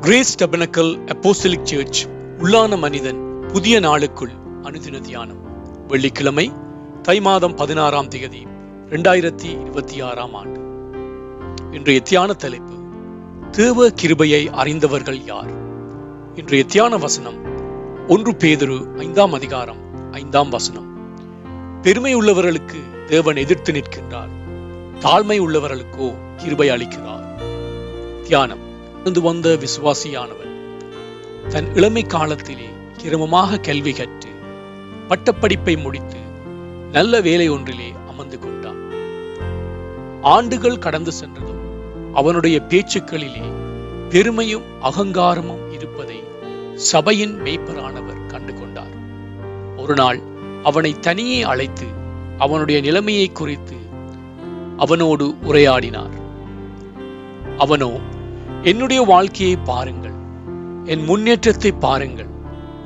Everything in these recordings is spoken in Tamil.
கிரேஸ் டபனக்கல் அப்போசிலிக் சர்ச் உள்ளான மனிதன் புதிய நாளுக்குள் அனுதின தியானம். வெள்ளிக்கிழமை தை மாதம் பதினாறாம் தேதி இரண்டாயிரத்தி இருபத்தி ஆறாம் ஆண்டு. இன்றைய தியான தலைப்பு தேவ கிருபையை அறிந்தவர்கள் யார்? இன்றைய தியான வசனம் ஒன்று பேதுரு ஐந்தாம் அதிகாரம் ஐந்தாம் வசனம். பெருமை உள்ளவர்களுக்கு தேவன் எதிர்த்து நிற்கின்றார் தாழ்மை உள்ளவர்களுக்கோ கிருபை அளிக்கிறார். தியானம். இருந்து வந்த விசுவாசியானவன் தன் இளமை காலத்திலே கிரமமாக கல்வி கற்று பட்டப்படிப்பை முடித்து நல்ல வேலை ஒன்றிலே அமர்ந்து கொண்டான் ஆண்டுகள் கடந்து சென்றதும் அவனுடைய பேச்சுக்களிலே பெருமையும் அகங்காரமும் இருப்பதை சபையின் மெய்ப்பரானவர் கண்டு கொண்டார். ஒரு நாள் அவனை தனியே அழைத்து அவனுடைய நிலைமையை குறித்து அவனோடு உரையாடினார். அவனோ என்னுடைய வாழ்க்கையை பாருங்கள். என் முன்னேற்றத்தை பாருங்கள்.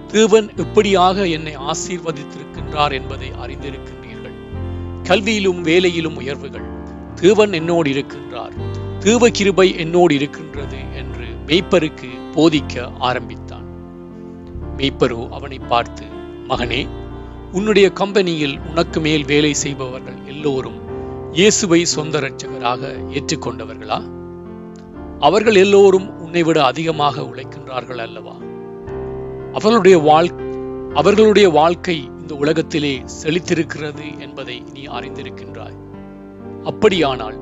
தேவன் எப்படியாக என்னை ஆசீர்வதித்திருக்கின்றார் என்பதை அறிந்திருக்கின்றீர்கள். கல்வியிலும் வேலையிலும் உயர்வுகள். தேவன் என்னோடு இருக்கின்றார். தேவ கிருபை என்னோடு இருக்கின்றது என்று மெய்ப்பருக்கு போதிக்க ஆரம்பித்தான். மெய்ப்பரோ அவனை பார்த்து மகனே உன்னுடைய கம்பெனியில் உனக்கு மேல் வேலை செய்பவர்கள் எல்லோரும் இயேசுவை சொந்த ரட்சகராக ஏற்றுக்கொண்டவர்களா? அவர்கள் எல்லோரும் உன்னை விட அதிகமாக உழைக்கின்றார்கள் அல்லவா? அவர்களுடைய வாழ் அவர்களுடைய வாழ்க்கை இந்த உலகத்திலே செழித்திருக்கிறது என்பதை நீ அறிந்திருக்கின்றாய். அப்படியானால்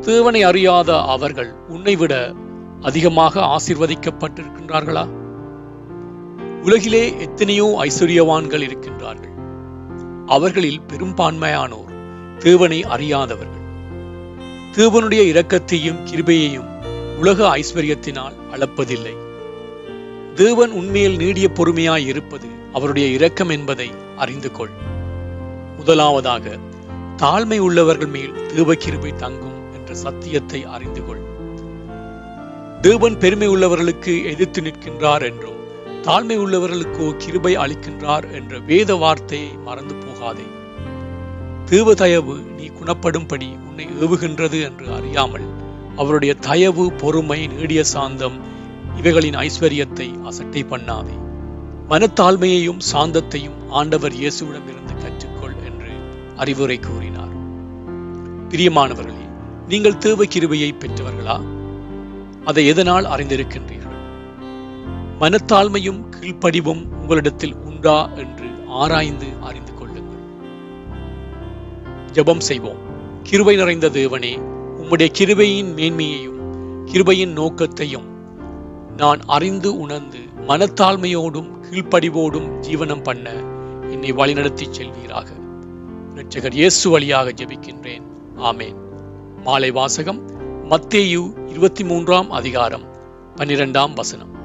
தேவனை அறியாத அவர்கள் உன்னை விட அதிகமாக ஆசிர்வதிக்கப்பட்டிருக்கின்றார்களா? உலகிலே எத்தனையோ ஐஸ்வர்யவான்கள் இருக்கின்றார்கள். அவர்களில் பெரும்பான்மையானோர் தேவனை அறியாதவர்கள். தேவனுடைய இரக்கத்தையும் கிருபையையும் உலக ஐஸ்வர்யத்தினால் அளப்பதில்லை. தேவன் உண்மையில் நீடிய பொறுமையாய் இருப்பது அவருடைய இரக்கம் என்பதை அறிந்து கொள். முதலாவதாக தாழ்மை உள்ளவர்கள் மேல் தேவ கிருபை தங்கும் என்ற சத்தியத்தை அறிந்து கொள். தேவன் பெருமை உள்ளவர்களுக்கு எதிர்த்து நிற்கின்றார் என்றும் தாழ்மை உள்ளவர்களுக்கோ கிருபை அளிக்கின்றார் என்ற வேத வார்த்தையை மறந்து போகாதே. தேவதயவு நீ குணப்படும்படி உன்னை ஏவுகின்றது என்று அறியாமல் அவருடைய தயவு பொறுமை நீடிய சாந்தம் இவைகளின் ஐஸ்வர்யத்தை அசட்டை பண்ணாதே. மனத்தாழ்மையையும் சாந்தத்தையும் ஆண்டவர் இயேசுவிடமிருந்து கற்றுக்கொள் என்று அறிவுரை கூறினார். பிரியமானவர்களே நீங்கள் தேவ கிருபையை பெற்றவர்களா? அதை எதனால் அறிந்திருக்கின்றீர்கள்? மனத்தாழ்மையும் கீழ்ப்படிவும் உங்களிடத்தில் உண்டா என்று ஆராய்ந்து அறிந்து கொள்ளுங்கள். ஜெபம் செய்வோம். கிருவை நிறைந்த தேவனே உம்முடைய கிருபையின் மேன்மையையும் கிருபையின் நோக்கத்தையும் நான் அறிந்து உணர்ந்து மனத்தாழ்மையோடும் கீழ்ப்படிவோடும் ஜீவனம் பண்ண என்னை வழிநடத்தி செல்வீராக. இரட்சகர் இயேசு வழியாக ஜெபிக்கின்றேன். ஆமேன். மாலை வாசகம் மத்தேயு இருபத்தி மூன்றாம் அதிகாரம் பன்னிரெண்டாம் வசனம்.